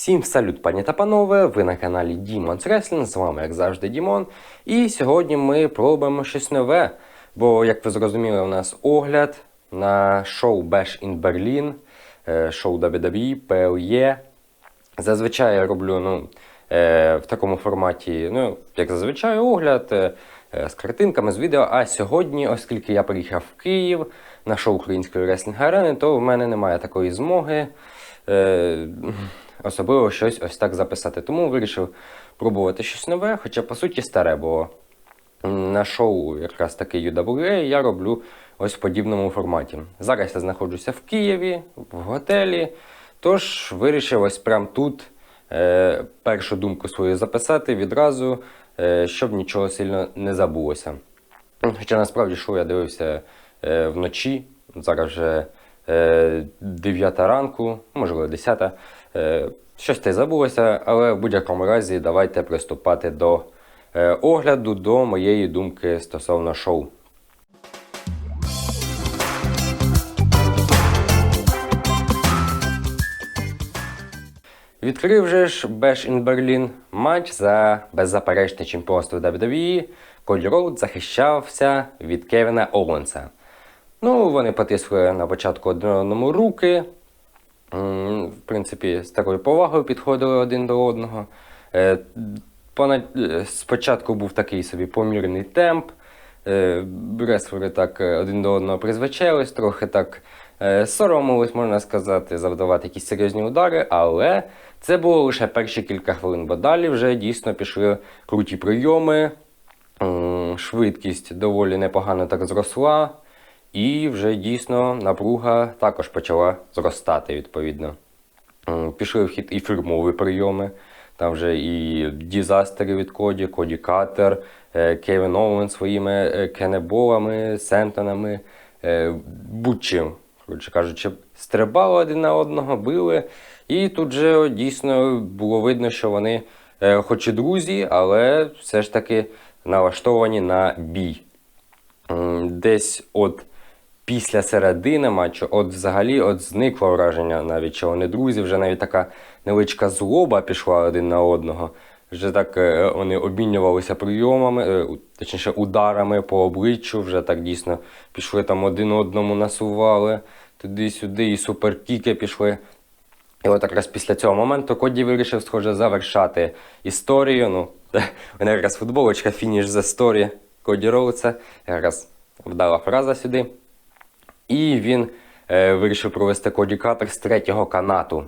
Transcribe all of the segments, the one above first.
Всім салют, пані та панове! Ви на каналі Demons Wrestling, з вами, як завжди, Дімон. І сьогодні ми пробуємо щось нове. Бо, як ви зрозуміли, у нас огляд на шоу Bash in Berlin, е, шоу WWE, PLE. Зазвичай я роблю ну, е, в такому форматі, ну, як зазвичай, огляд е, з картинками, з відео. А сьогодні, оскільки я приїхав в Київ на шоу української реслінг арени, то в мене немає такої змоги. Особливо щось ось так записати. Тому вирішив пробувати щось нове, хоча по суті старе, бо на шоу якраз таки UWA я роблю ось в подібному форматі. Зараз я знаходжуся в Києві, в готелі, тож вирішив ось прямо тут е, першу думку свою записати відразу, е, щоб нічого сильно не забулося. Хоча насправді шоу я дивився е, вночі, зараз вже е, 9 ранку, можливо 10. Е, щось те забулося, але в будь-якому разі давайте приступати до е, огляду, до моєї думки стосовно шоу. Відкрив же ж Bash in Berlin матч за беззаперечне чемпіонство WWE. Коді Роуд захищався від Кевіна Оуенса. Ну, вони потисли на початку одному руки. М, В принципі, з такою повагою підходили один до одного. Е, Понад... е, Спочатку був такий собі помірний темп. Е, Реслери так один до одного призвичайлись, трохи так соромились, можна сказати, завдавати якісь серйозні удари, але це було лише перші кілька хвилин, бо далі вже дійсно пішли круті прийоми, швидкість доволі непогано так зросла, і вже дійсно напруга також почала зростати відповідно. Пішли в хід і фірмові прийоми. Там вже і дізастери від Коді, Коді Катер, е, Кевін Оуен своїми е, кенеболами, сентонами, е, будь-чим, коротше кажучи, стрибали один на одного, били. І тут же дійсно було видно, що вони, хоч і друзі, але все ж таки налаштовані на бій. Десь от після середини матчу, от взагалі от зникло враження навіть, що вони друзі, вже навіть така невеличка злоба пішла один на одного. Вже так е, вони обмінювалися прийомами, е, точніше ударами по обличчю, вже так дійсно пішли там один одному насували туди-сюди, і суперкіки пішли. І от якраз після цього моменту Коді вирішив, схоже, завершати історію. Ну, вона якраз футболочка, фініш за сторі Коді Роуца. Якраз вдала фраза сюди. І він е, вирішив провести Коді Катер з третього канату.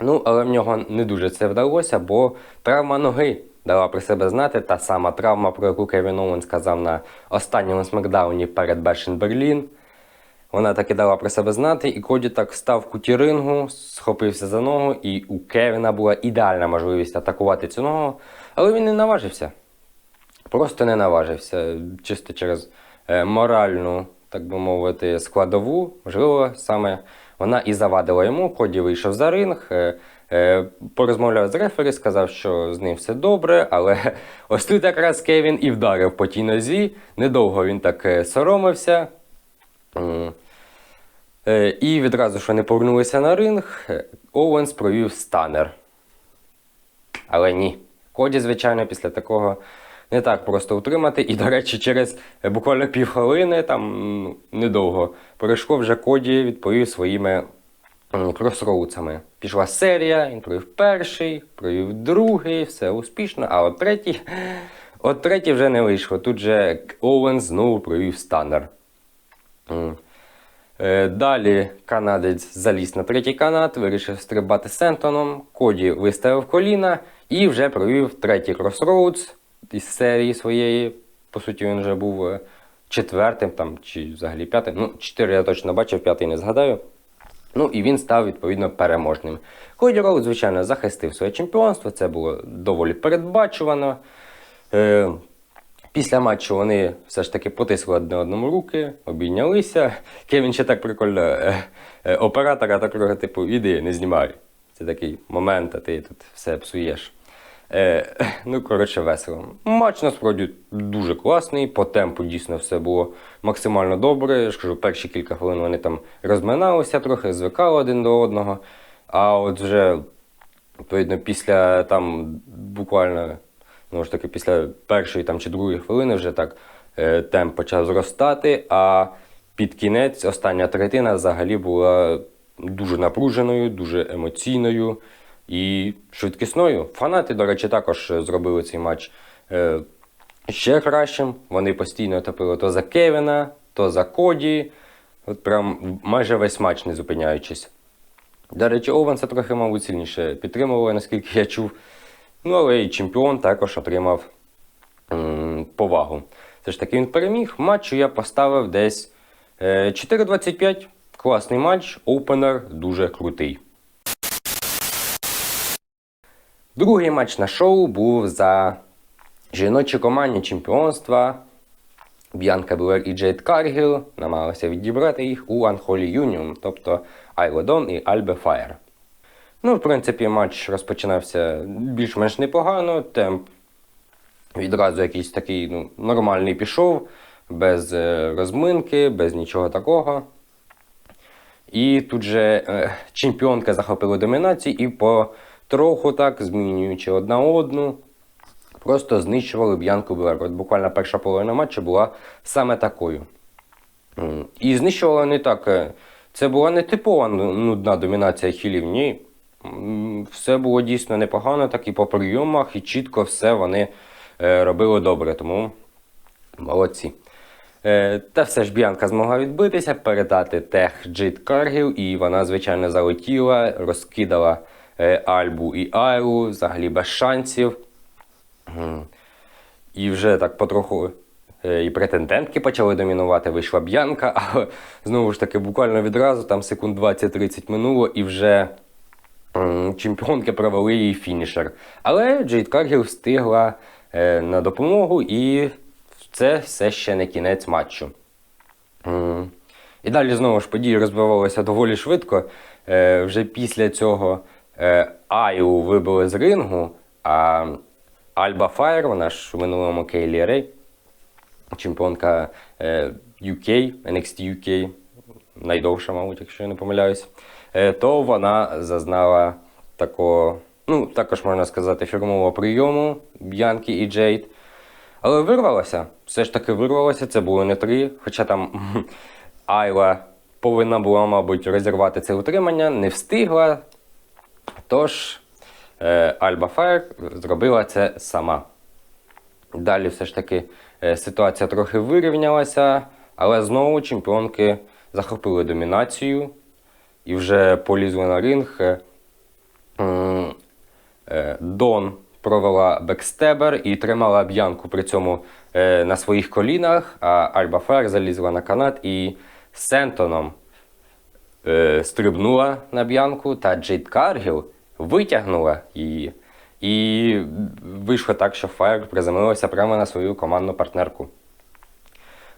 Ну, але в нього не дуже це вдалося, бо травма ноги дала про себе знати. Та сама травма, про яку Кевін Оуен сказав на останньому смакдауні перед Бешен Берлін. Вона таки дала про себе знати, і Коді так став куті рингу, схопився за ногу, і у Кевіна була ідеальна можливість атакувати цю ногу, але він не наважився. Просто не наважився. Чисто через е, моральну, так би мовити, складову. Можливо, саме вона і завадила йому. Коді вийшов за ринг, е, е, порозмовляв з рефері, сказав, що з ним все добре, але ось тут якраз Кевін і вдарив по тій нозі. Недовго він так е, соромився. І відразу ж вони повернулися на ринг. Оуенс провів станер. Але ні. Коді, звичайно, після такого не так просто утримати. І, до речі, через е, буквально півхвилини, там недовго, пройшло вже Коді відповів своїми м, кросроудсами. Пішла серія, він провів перший, провів другий, все успішно, а от третій. От третій вже не вийшло. Тут же Оуенс знову провів станер. Е, Далі канадець заліз на третій канат, вирішив стрибати Сентоном. Коді виставив коліна і вже провів третій кросроудс із серії своєї. По суті, він вже був е, четвертим там, чи взагалі п'ятим. Ну, чотири я точно бачив, п'ятий не згадаю. Ну і він став відповідно переможним. Коді Роуд, звичайно, захистив своє чемпіонство. Це було доволі передбачувано. Е, Після матчу вони все ж таки потисли одне одному руки, обійнялися. Кевін ще так прикольно е, е, оператора так трохи, типу, іди, не знімай. Це такий момент, а ти тут все псуєш. Е, ну, коротше, весело. Матч насправді дуже класний, по темпу дійсно все було максимально добре. Я ж кажу, перші кілька хвилин вони там розминалися трохи, звикали один до одного. А от вже Відповідно, після там буквально, ну ж таки, після першої там, чи другої хвилини вже так е, темп почав зростати, а під кінець остання третина взагалі була дуже напруженою, дуже емоційною і швидкісною. Фанати, до речі, також зробили цей матч е, ще кращим. Вони постійно топили то за Кевіна, то за Коді. От прям майже весь матч не зупиняючись. До речі, Овенса трохи, мабуть, сильніше підтримували, наскільки я чув. Ну, але і чемпіон також отримав м, повагу. Все ж таки він переміг. Матчу я поставив десь е, 4.25. Класний матч, опенер дуже крутий. Другий матч на шоу був за жіночі командні чемпіонства. Б'янка Белер і Джейд Каргіл намагалися відібрати їх у Unholy Union, тобто Айлодон і Альбе Фаєр. Ну, в принципі, матч розпочинався більш-менш непогано. Темп відразу якийсь такий ну, нормальний пішов, без е, розминки, без нічого такого. І тут же е, чемпіонка захопила домінацію і потроху так, змінюючи одна одну, просто знищували Б'янку Белер. Буквально перша половина матчу була саме такою. І знищували не так. е, Це була не типова ну, нудна домінація хілів. Ні. Все було дійсно непогано, так і по прийомах, і чітко все вони е, робили добре. Тому молодці. Е, Та все ж Б'янка змогла відбитися, передати тех Джит Каргіл, і вона, звичайно, залетіла, розкидала Альбу і Айлу, взагалі без шансів. І вже так потроху е, і претендентки почали домінувати, вийшла Б'янка, але знову ж таки, буквально відразу, там секунд 20-30 минуло, і вже чемпіонки провели їй фінішер. Але Джейд Каргіл встигла е, на допомогу, і це все ще не кінець матчу. І далі знову ж події розвивалися доволі швидко. Е, вже після цього е, Аю вибили з рингу, а Альба Фаєр, вона ж в минулому Кейлі Рей, чемпіонка е, UK, NXT UK, найдовша, мабуть, якщо я не помиляюсь, е, то вона зазнала такого, ну, також можна сказати, фірмового прийому Б'янки і Джейд. Але вирвалася, все ж таки вирвалася, це було не три. Хоча там Айла повинна була, мабуть, розірвати це утримання, не встигла. Тож е, Альба Фаєр зробила це сама. Далі все ж таки е, ситуація трохи вирівнялася, але знову чемпіонки захопили домінацію і вже полізли на ринг. Е, е, Дон провела бекстебер і тримала б'янку при цьому е, на своїх колінах, а Альба Фаєр залізла на канат і Сентоном е, стрибнула на б'янку, та Джейд Каргіл витягнула її. І вийшло так, що Фаєр приземлилася прямо на свою командну партнерку.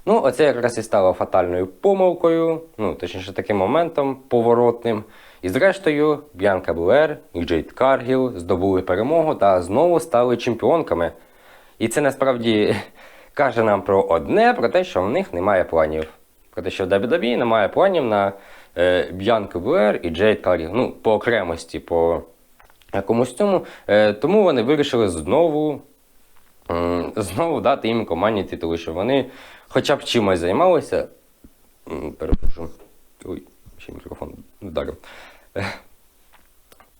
Ну, оце якраз і стало фатальною помилкою, ну, точніше, таким моментом поворотним. І зрештою, Б'янка Блер і Джейд Каргіл здобули перемогу та знову стали чемпіонками. І це насправді каже нам про одне, про те, що в них немає планів. Про те, що в WWE немає планів на е, Б'янку Блер і Джейд Каргіл. Ну, по окремості, по якомусь цьому. Е, тому вони вирішили знову знову дати їм командні титули, щоб вони хоча б чимось займалися. Перепрошую. Ой, ще мікрофон вдарив.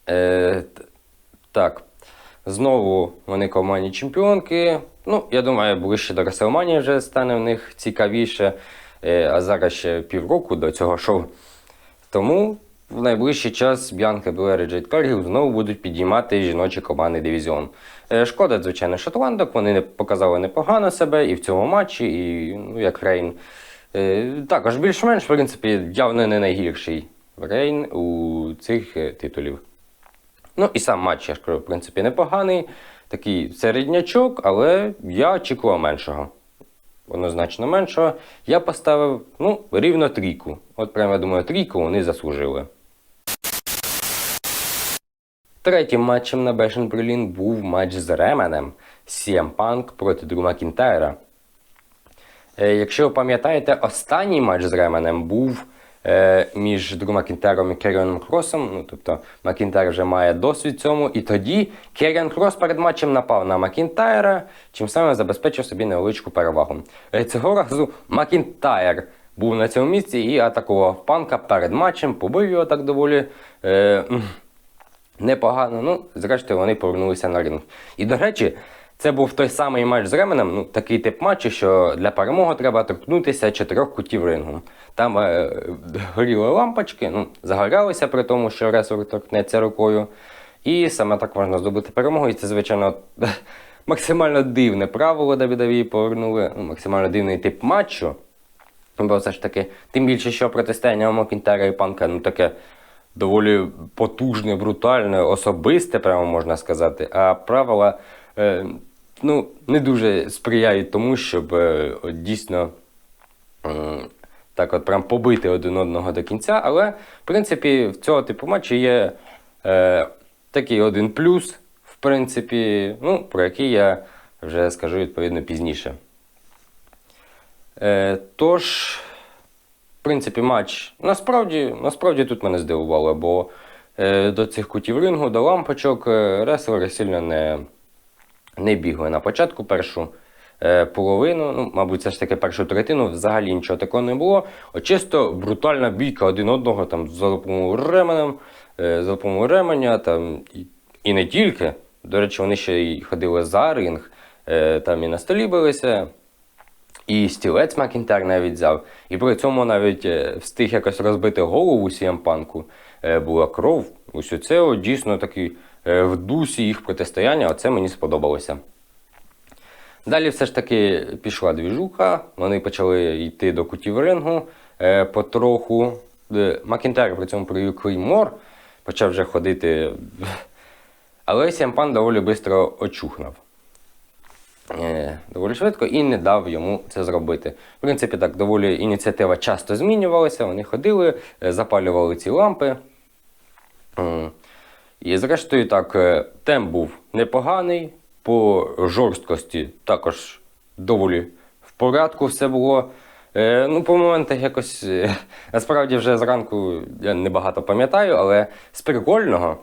Е, так. Знову вони командні чемпіонки. Ну, я думаю, ближче до Реселманії вже стане в них цікавіше. А зараз ще півроку до цього шоу. Тому в найближчий час Б'янка Белер і Джейд Каргіл знову будуть підіймати жіночий командний дивізіон. Е, Шкода, звичайно, шотландок. Вони показали непогано себе і в цьому матчі, і ну, як Рейн. Е, Також більш-менш, в принципі, явно не найгірший Рейн у цих е, титулів. Ну і сам матч, я ж кажу, в принципі, непоганий. Такий середнячок, але я очікував меншого. Однозначно меншого. Я поставив ну, рівно трійку. От прямо я думаю, трійку вони заслужили. Третім матчем на Бешен Берлін був матч з Ременем CM Punk проти Дру Макінтайра. Е, Якщо ви пам'ятаєте, останній матч з Ременем був між Дру Макінтером і Керіоном Кросом. Ну, тобто Макінтер вже має досвід цьому. І тоді Керіон Крос перед матчем напав на Макінтайра, чим самим забезпечив собі невеличку перевагу. Е, Цього разу Макінтайр був на цьому місці і атакував панка перед матчем, побив його так доволі. Е, непогано. Ну, зрештою, вони повернулися на ринг. І, до речі, це був той самий матч з Ременем, ну, такий тип матчу, що для перемоги треба торкнутися чотирьох кутів рингу. Там е, горіли лампочки, ну, загорялися при тому, що ресурс торкнеться рукою. І саме так можна здобути перемогу. І це, звичайно, максимально дивне правило WWE повернули, ну, максимально дивний тип матчу. Бо все ж таки, тим більше, що протистояння Макінтера і Панка, ну таке доволі потужне, брутальне, особисте, прямо можна сказати. А правила е, ну, не дуже сприяють тому, щоб е, от дійсно так от прям побити один одного до кінця. Але, в принципі, в цього типу матчу є е, такий один плюс, в принципі, ну, про який я вже скажу відповідно пізніше. Е, тож, в принципі, матч насправді, насправді тут мене здивувало, бо е, до цих кутів рингу, до лампочок е, реслери сильно не, не бігли. На початку першу е, половину, ну, мабуть, це ж таки першу третину, взагалі нічого такого не було. От чисто брутальна бійка один одного там за допомогою ременем, е, за допомогою ременя там, і, не тільки. До речі, вони ще й ходили за ринг, е, там і на столі билися. І стілець Макінтер навіть взяв. І при цьому навіть встиг якось розбити голову Сіам Панку. Е, була кров. Ось це от дійсно такий в дусі їх протистояння. Оце мені сподобалося. Далі все ж таки пішла двіжуха, вони почали йти до кутів рингу е, потроху. Е, Макінтер при цьому провів клеймор, почав вже ходити. Але Сіампан доволі швидко очухнув е, доволі швидко і не дав йому це зробити. В принципі, так доволі ініціатива часто змінювалася, вони ходили, е, запалювали ці лампи. І зрештою, так, е, темп був непоганий, по жорсткості також доволі в порядку все було. Е, ну, по моментах якось, е, насправді вже зранку я небагато пам'ятаю, але з прикольного,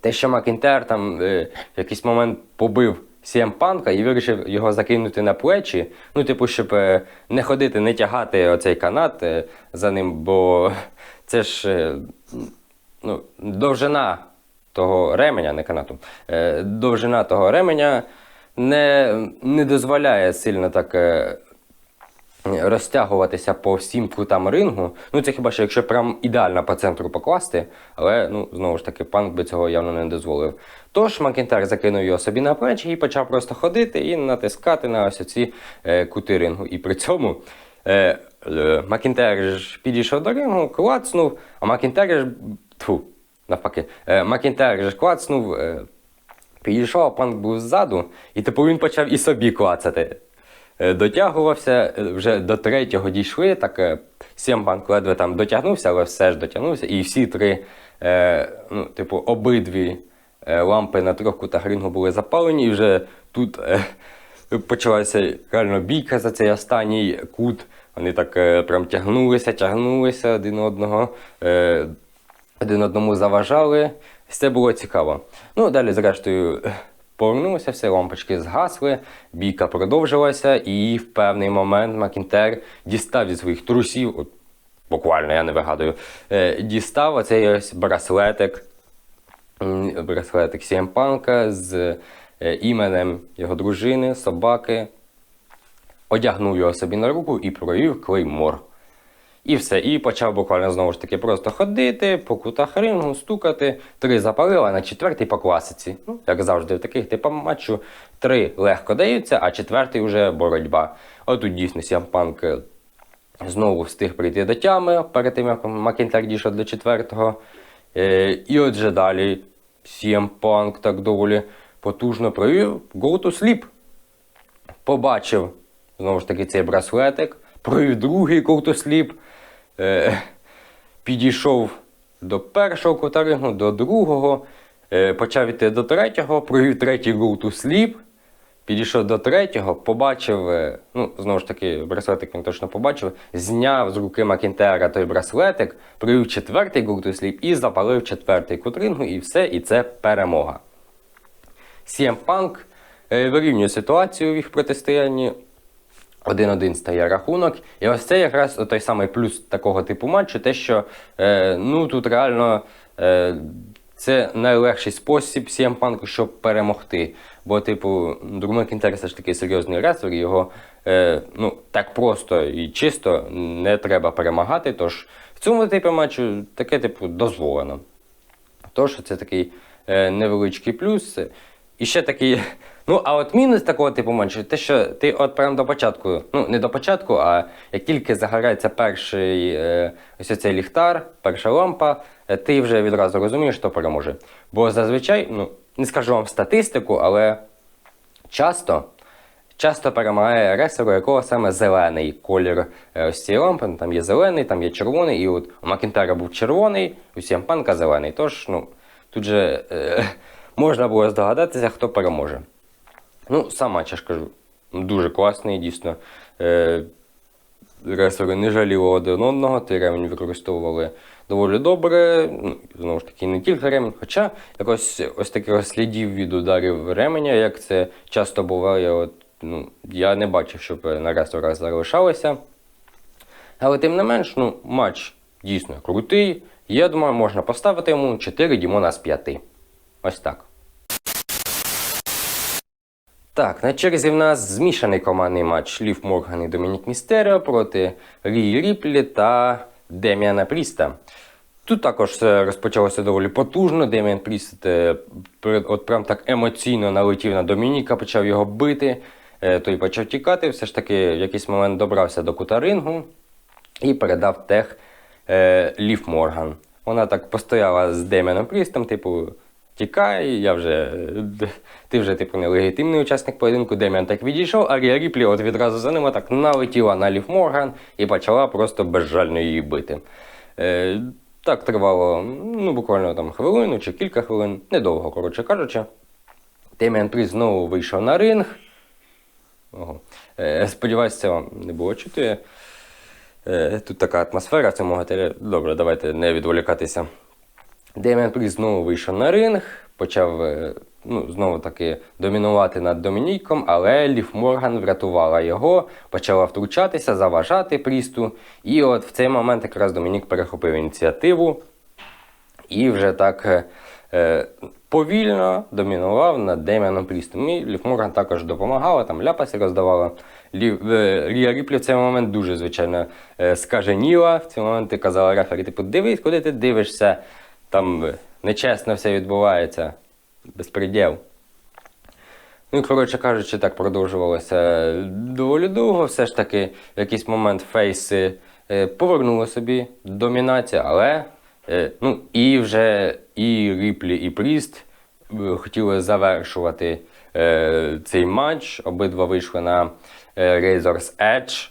те, що Макінтер там в якийсь момент побив Сіам Панка і вирішив його закинути на плечі. Ну, типу, щоб не ходити, не тягати оцей канат за ним, бо це ж ну, довжина того ременя, не канату, е, довжина того ременя не, не дозволяє сильно так. е, розтягуватися по всім кутам рингу. Ну, це хіба що якщо прям ідеально по центру покласти, але ну, знову ж таки, панк би цього явно не дозволив. Тож Макінтар закинув його собі на плечі і почав просто ходити і натискати на ось ці е, кути рингу. І при цьому ж підійшов до рингу, клацнув, а Макінтар ж. Тьфу, навпаки, е, Макінтар ж клацнув. Е, Підійшов, панк був ззаду, і типу він почав і собі клацати. Е, Дотягувався, вже до третього дійшли, так сім панк ледве там дотягнувся, але все ж дотягнувся. І всі три, ну, типу, обидві лампи на трьох кутах рингу були запалені, і вже тут почалася реально бійка за цей останній кут. Вони так прям тягнулися, тягнулися один одного. Один одному заважали. Все було цікаво. Ну, далі, зрештою, повернулося, все, лампочки згасли, бійка продовжилася, і в певний момент Макінтер дістав зі своїх трусів, от, буквально я не вигадую, е, дістав оцей ось браслетик, браслетик CM Панка з е, іменем його дружини, собаки, одягнув його собі на руку і провів клеймор. І все. І почав буквально знову ж таки просто ходити, по кутах рингу, стукати. Три запалила, на четвертий по класиці. Ну, як завжди, в таких типах матчу три легко даються, а четвертий вже боротьба. Отут дійсно Сямпанк знову встиг прийти до тями перед тим, як Макінтер дійшов до четвертого. Е, і отже далі CM так доволі потужно провів Go to Sleep побачив знову ж таки цей браслетик, провів другий ковтосліп, е, підійшов до першого кута рингу, до другого, е, почав іти до третього, провів третій go to sleep, підійшов до третього, побачив, е, ну, знову ж таки, браслетик він точно побачив, зняв з руки Макінтера той браслетик, привів четвертий гуртосліп і запалив четвертий кутрингу, і все, і це перемога. CM Punk е, вирівнює ситуацію в їх протистоянні. 1-1 стає рахунок. І ось це якраз той самий плюс такого типу матчу, те, що е, ну, тут реально е, це найлегший спосіб Punk, щоб перемогти. Бо, типу, Друг Макінтер все ж таки серйозний рестлер, його е, ну, так просто і чисто не треба перемагати. Тож в цьому типу матчу таке типу дозволено. Тож це такий е, невеличкий плюс. І ще такий. Ну, а от мінус такого типу матчу, те, що ти от прямо до початку, ну не до початку, а як тільки загорається перший е, ось цей ліхтар, перша лампа, е, ти вже відразу розумієш, хто переможе. Бо зазвичай, ну, не скажу вам статистику, але часто. Часто перемагає ресеру, якого саме зелений колір е, ось цієї лампи. Ну, Там є зелений, там є червоний, і от у Макінтера був червоний, у Сімпанка зелений. Тож, ну, тут же е, можна було здогадатися, хто переможе. Ну, сам матч, я ж кажу, дуже класний, дійсно. Е, ресери не жаліли один одного, той ремінь використовували доволі добре. Ну, знову ж таки, не тільки ремінь, хоча якось ось таких слідів від ударів ременя, як це часто буває, от, ну, я не бачив, щоб на ресторах залишалося. Але тим не менш, ну, матч дійсно крутий. Я думаю, можна поставити йому 4 Дімона з 5. Ось так. Так, на черзі в нас змішаний командний матч Лів Морган і Домінік Містеріо проти Рі Ріплі та Деміана Пріста. Тут також розпочалося доволі потужно. Деміан Пріст е, от прям так емоційно налетів на Домініка, почав його бити. Е, Той почав тікати, все ж таки в якийсь момент добрався до кута рингу і передав тех е, Лів Морган. Вона так постояла з Деміаном Прістом, типу, тікай, я вже, е, ти вже типу нелегітимний учасник поєдинку. Деміан так відійшов, а Рія Ріплі от відразу за ним так налетіла на Лів Морган і почала просто безжально її бити. Е, так тривало ну, буквально там хвилину чи кілька хвилин, недовго, коротше кажучи. Деміан Пріст знову вийшов на ринг. Ого. Е, сподіваюсь, це вам не було чути. Е, Тут така атмосфера в цьому готелі. Добре, давайте не відволікатися. Деміан Пріст знову вийшов на ринг, почав е, ну, знову таки домінувати над Домініком, але Лів Морган врятувала його, почала втручатися, заважати Прісту. І от в цей момент якраз Домінік перехопив ініціативу і вже так е, е, повільно домінував над Деміаном Прістом. І Лів Морган також допомагала, там ляпаси роздавала. Лів, е, Рія Ріплі в цей момент дуже, звичайно, е, скаженіла. В цей момент казала рефері, типу, дивись, куди ти дивишся, там нечесно все відбувається, безпреділ. Ну коротше кажучи, так продовжувалося доволі довго. Все ж таки, в якийсь момент фейси е, повернули собі домінацію, але е, ну, і вже і Ріплі, і Пріст е, хотіли завершувати цей матч. Обидва вийшли на Razor's Edge.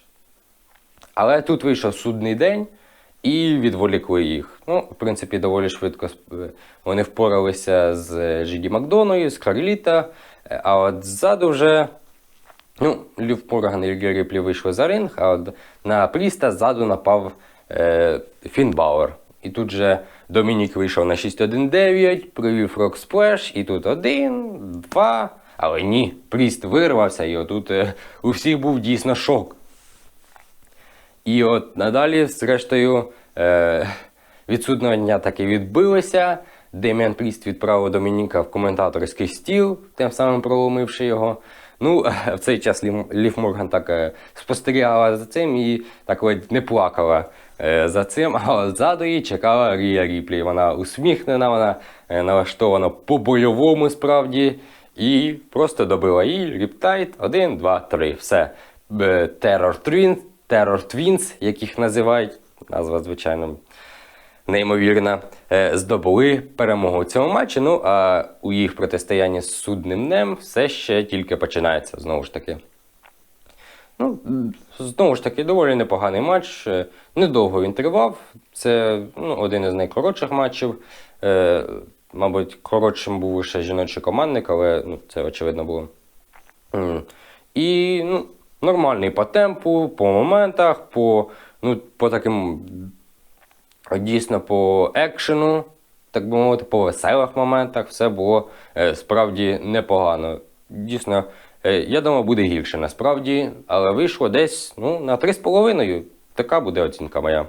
Але тут вийшов судний день і відволікли їх. Ну, в принципі, доволі швидко вони впоралися з Жіді Макдоною, з Карліта. Е, А от ззаду вже ну, Лів Морган і Ріплі вийшли за ринг, а от на Пріста ззаду напав е, Фін Бауер. І тут же Домінік вийшов на 6-1-9, провів Рок Сплеш, і тут один, два. Але ні, Пріст вирвався, і отут е, у всіх був дійсно шок. І от надалі, зрештою, е, від судного дня таки відбилися. Деміан Пріст відправив Домініка в коментаторський стіл, тим самим проломивши його. Ну, в цей час Лів, Морган так е, спостерігала за цим і так ледь не плакала е, за цим, а ззаду її чекала Рія Ріплі. Вона усміхнена, вона е, налаштована по-бойовому справді. І просто добила її Ріптайт. Один, два, три. Все. Terror Twins, Terror Twins, яких називають. Назва, звичайно, неймовірна. е, Здобули перемогу у цьому матчі. Ну а у їх протистоянні з судним днем все ще тільки починається знову ж таки. Ну, знову ж таки, доволі непоганий матч. Е, Недовго він тривав. Це ну, один із найкоротших матчів. Е, мабуть, коротшим був лише жіночий командник, але ну, це очевидно було. І ну, нормальний по темпу, по моментах, по, ну, по таким дійсно по екшену, так би мовити, по веселих моментах все було е, справді непогано. Дійсно, е, я думав, буде гірше насправді, але вийшло десь ну, на 3,5. Така буде оцінка моя.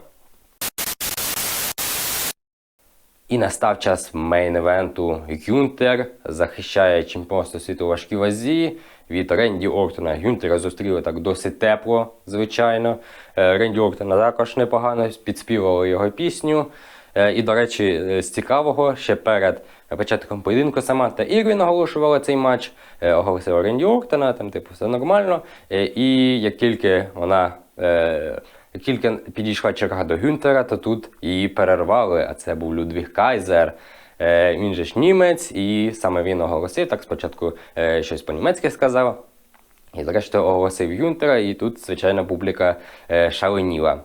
І настав час мейн-евенту. Гюнтер захищає чемпіонство світу важкій вазі від Ренді Ортона. Гюнтера зустріли так досить тепло, звичайно. Е, Ренді Ортона також непогано підспівали його пісню. Е, І, до речі, е, з цікавого, ще перед початком поєдинку Саманта Ірвін оголошувала цей матч, оголосила Ренді Ортона, там, типу, все нормально. І як тільки вона. тільки підійшла черга до Гюнтера, то тут її перервали, а це був Людвіг Кайзер. Е, Він же ж німець, і саме він оголосив. Так спочатку е, щось по-німецьки сказав. І зрештою оголосив Гюнтера, і тут, звичайно, публіка е, шаленіла.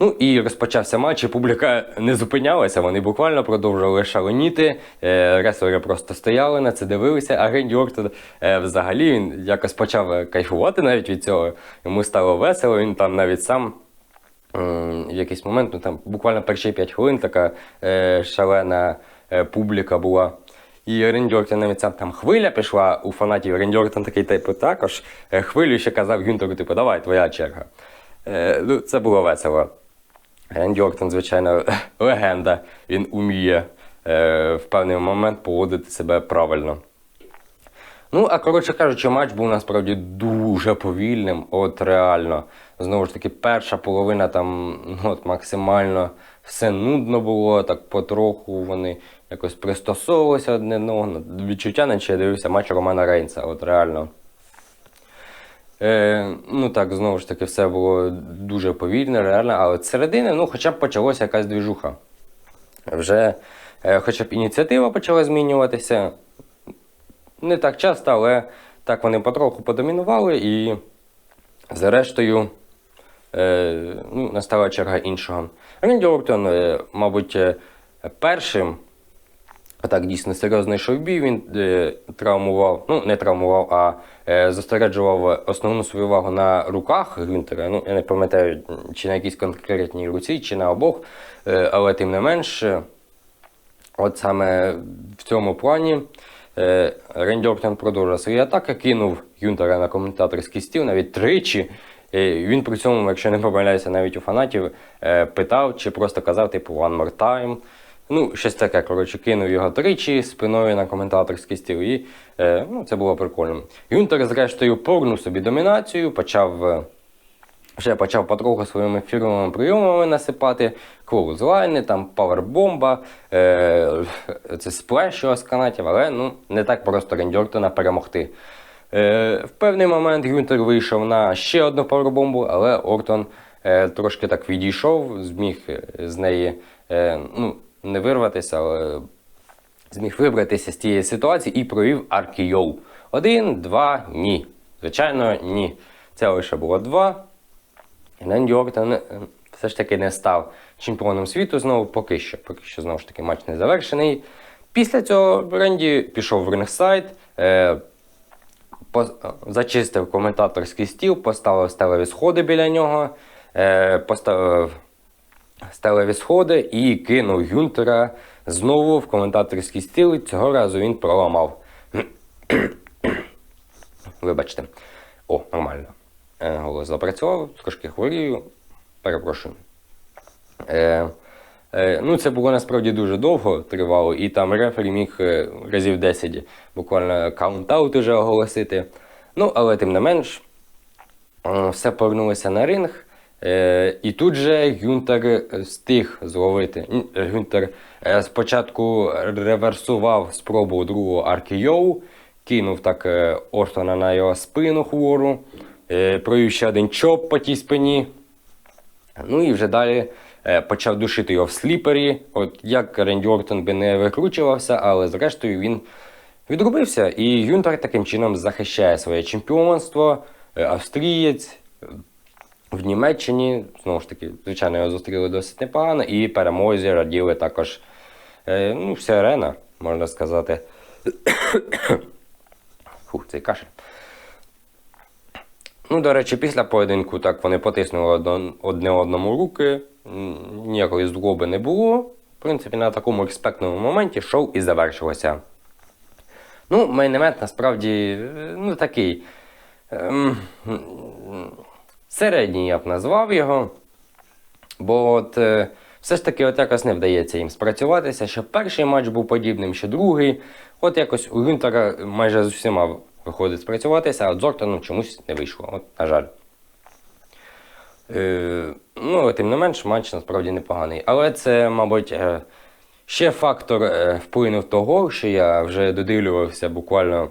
Ну і розпочався матч, і публіка не зупинялася, вони буквально продовжували шаленіти. Е, просто стояли на це, дивилися, а Ренді Ортон взагалі він якось почав кайфувати навіть від цього. Йому стало весело, він там навіть сам. В якийсь момент, ну там буквально перші 5 хвилин така е, шалена публіка була. І Ренді Ортон навіть сам там хвиля пішла у фанатів. Ренді Ортон такий типу також. Е, хвилю ще казав Гюнтеру, типу, давай, твоя черга. Е, ну, це було весело. Ренді звичайно, легенда. Він уміє е, в певний момент поводити себе правильно. Ну, а коротше кажучи, матч був насправді дуже повільним, от реально. Знову ж таки, перша половина там ну, от максимально все нудно було, так потроху вони якось пристосовувалися одне до одного. Відчуття, наче я дивився матч Романа Рейнса, от реально. Е, ну так, знову ж таки, все було дуже повільно, реально, а от з середини, ну, хоча б почалася якась двіжуха. Вже е, хоча б ініціатива почала змінюватися. Не так часто, але так вони потроху подомінували і зрештою ну, настала черга іншого. Ренді Ортон, е, мабуть, е, першим так дійсно серйозно йшов бій. Він е, травмував, ну не травмував, а е, зосереджував основну свою увагу на руках Гюнтера. Ну, я не пам'ятаю, чи на якійсь конкретній руці, чи на обох, е, але тим не менш, е, от саме в цьому плані. е, Ренді Ортон продовжив свої атаки, кинув Гюнтера на коментаторський стіл навіть тричі. Е, Він при цьому, якщо не помиляюся, навіть у фанатів е, питав чи просто казав, типу, one more time. Ну, щось таке, коротше, кинув його тричі спиною на коментаторський стіл, і е, ну, це було прикольно. Гюнтер, зрештою, повернув собі домінацію, почав. вже почав потроху своїми фірмовими прийомами насипати клоузлайни, там павербомба, е, це сплеш його з канатів, але ну, не так просто Ренді Ортона перемогти. Е, в певний момент Гюнтер вийшов на ще одну павербомбу, але Ортон е, трошки так відійшов, зміг е, з неї ну, не вирватися, але зміг вибратися з тієї ситуації і провів аркійоу. Один, два, ні. Звичайно, ні. Це лише було два. Ренді Ортон все ж таки не став чемпіоном світу знову поки що. Поки що знову ж таки матч не завершений. Після цього Ренді пішов в рингсайд, зачистив коментаторський стіл, поставив стелеві сходи біля нього, е, поставив стелеві сходи і кинув Гюнтера знову в коментаторський стіл. і Цього разу він проламав. Вибачте. О, нормально. Е, голос запрацював, трошки хворію. Перепрошую. Е, ну, це було насправді дуже довго тривало, і там рефері міг е, разів 10 буквально каунт-аут уже оголосити. Ну, але тим не менш, е, все повернулося на ринг. Е, і тут же Гюнтер е, встиг зловити. Гюнтер е, спочатку реверсував спробу другого аркійоу, кинув так е, Ортона на його спину хвору, е, провів ще один чоп по тій спині. Ну і вже далі е, почав душити його в сліпері. От як Ренді Ортон би не викручувався, але зрештою він відрубився. І Гюнтер таким чином захищає своє чемпіонство. Е, Австрієць е, в Німеччині, знову ж таки, звичайно, його зустріли досить непогано, і перемозі раділи також е, ну, вся арена, можна сказати. Фух, цей кашель. Ну, до речі, після поєдинку так вони потиснули одне одному руки, ніякої злоби не було. В принципі, на такому респектному моменті шоу і завершилося. Ну, мейн-евент насправді е, ну, такий. ем, середній я б назвав його. Бо от е, все ж таки от якось не вдається їм спрацюватися, що перший матч був подібним, що другий. От якось у Гюнтера майже з усіма виходить спрацюватися, а з Ортоном чомусь не вийшло. От, на жаль. Е, ну, тим не менш, матч насправді непоганий. Але це, мабуть, е, ще фактор е, вплинув того, що я вже додивлювався буквально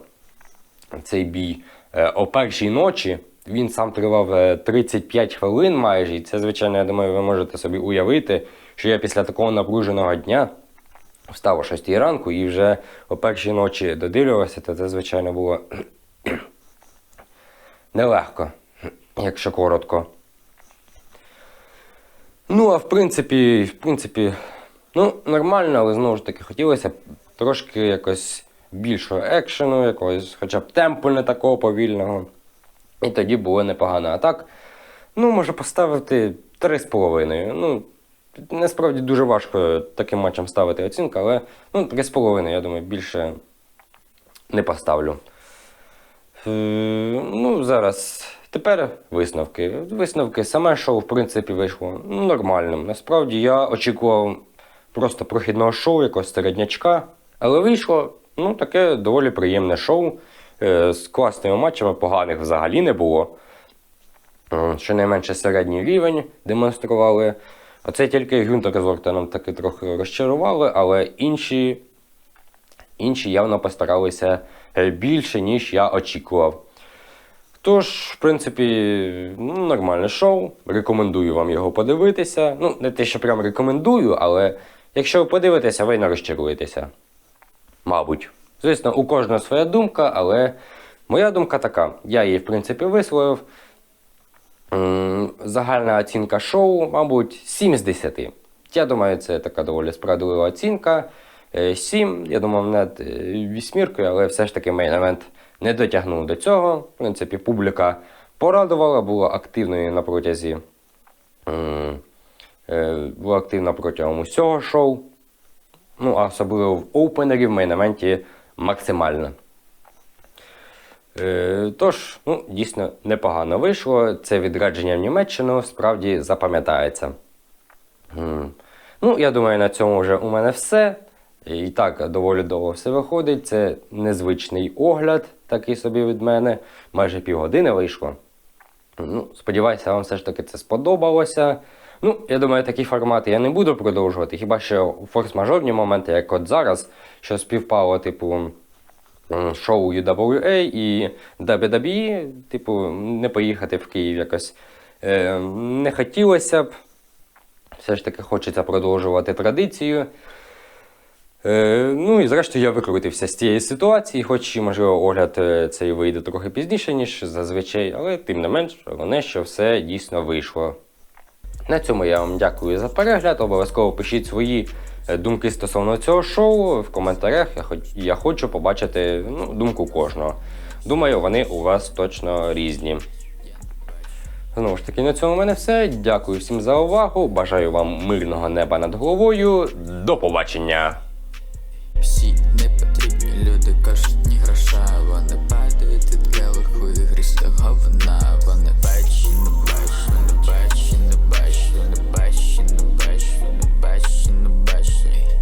цей бій е, о першій ночі. Він сам тривав е, 35 хвилин майже, і це, звичайно, я думаю, ви можете собі уявити, що я після такого напруженого дня встав о 6 ранку і вже о першій ночі додивлювався, то це, звичайно, було нелегко, якщо коротко. Ну, а в принципі, в принципі, ну, нормально, але знову ж таки хотілося трошки якось більшого екшену, якогось, хоча б темпу не такого повільного. І тоді було непогано. А так, ну, може поставити 3,5. Ну, насправді дуже важко таким матчам ставити оцінку, але ну, 3,5, я думаю, більше не поставлю. Е, Ну, зараз. Тепер висновки. Висновки. Саме шоу, в принципі, вийшло нормальним. Насправді я очікував просто прохідного шоу, якогось середнячка. Але вийшло ну, таке доволі приємне шоу. Е, З класними матчами поганих взагалі не було. Е, Щонайменше середній рівень демонстрували. Оце тільки Гюнтер з Ортоном таки трохи розчарували, але інші, інші явно постаралися е, більше, ніж я очікував. Тож, в принципі, ну, нормальне шоу. Рекомендую вам його подивитися. Ну, не те, що прям рекомендую, але якщо ви подивитеся, ви не розчаруєтеся. Мабуть. Звісно, у кожного своя думка, але моя думка така. Я її, в принципі, висловив. Загальна оцінка шоу, мабуть, 7 з 10. Я думаю, це така доволі справедлива оцінка. 7, я думав, над е, вісьміркою, але все ж таки мейн-евент не дотягнув до цього. В принципі, публіка порадувала, була активною на протязі. е, Була активна протягом усього шоу. Ну, а особливо в опенері в мейн-ементі максимально. Е, Тож, ну, дійсно непогано вийшло. Це відрадження в Німеччину справді запам'ятається. Ну, я думаю, на цьому вже у мене все. І так, доволі довго все виходить. Це незвичний огляд, такий собі від мене. Майже півгодини вийшло. Ну, сподіваюся, вам все ж таки це сподобалося. Ну, я думаю, такий формат я не буду продовжувати, хіба що форс-мажорні моменти, як от зараз, що співпало, типу, шоу UWA і WWE, типу, не поїхати в Київ якось е, не хотілося б. Все ж таки хочеться продовжувати традицію. Е, ну і зрештою я викрутився з цієї ситуації, хоч і, можливо, огляд е, цей вийде трохи пізніше, ніж зазвичай, але тим не менш, головне, що все дійсно вийшло. На цьому я вам дякую за перегляд. Обов'язково пишіть свої е, думки стосовно цього шоу в коментарях. Я, хоч, я хочу побачити ну, думку кожного. Думаю, вони у вас точно різні. Знову ж таки, на цьому в мене все. Дякую всім за увагу. Бажаю вам мирного неба над головою. До побачення! Всі непотрібні люди кажуть